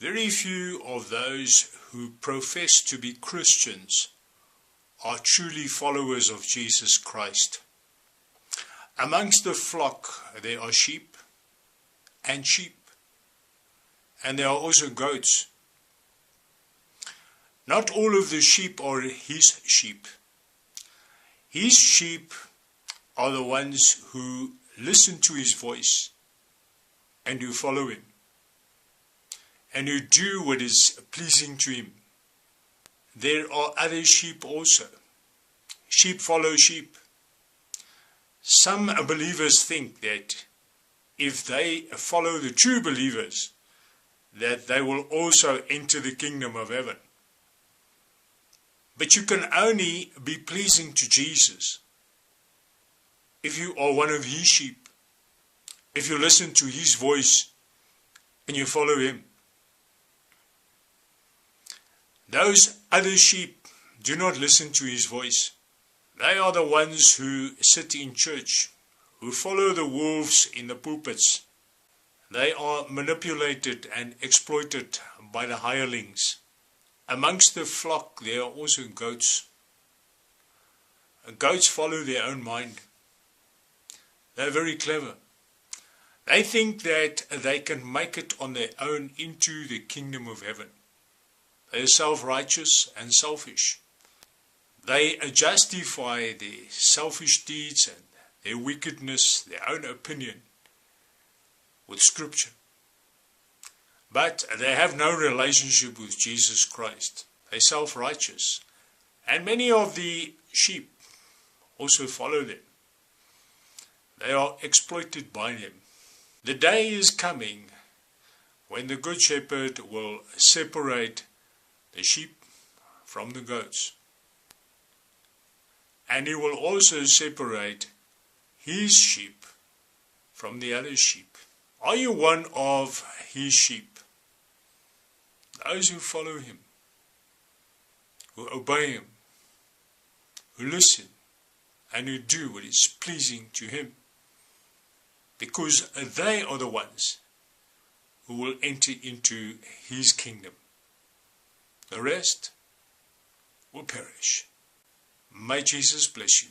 Very few of those who profess to be Christians are truly followers of Jesus Christ. Amongst the flock there are sheep and sheep, and there are also goats. Not all of the sheep are his sheep. His sheep are the ones who listen to his voice and who follow him and who do what is pleasing to him. There are other sheep also. Sheep follow sheep. Some believers think that if they follow the true believers, that they will also enter the kingdom of heaven. But you can only be pleasing to Jesus if you are one of his sheep, if you listen to his voice and you follow him. Those other sheep do not listen to his voice. They are the ones who sit in church, who follow the wolves in the pulpits. They are manipulated and exploited by the hirelings. Amongst the flock there are also goats. Goats follow their own mind. They're very clever. They think that they can make it on their own into the kingdom of heaven. They are self-righteous and selfish. They justify their selfish deeds and their wickedness, their own opinion, with Scripture. But they have no relationship with Jesus Christ. They're self-righteous. And many of the sheep also follow them. They are exploited by them. The day is coming when the Good Shepherd will separate the sheep from the goats. And he will also separate his sheep from the other sheep. Are you one of his sheep? Those who follow him, who obey him, who listen, and who do what is pleasing to him. Because they are the ones who will enter into his kingdom. The rest will perish. May Jesus bless you.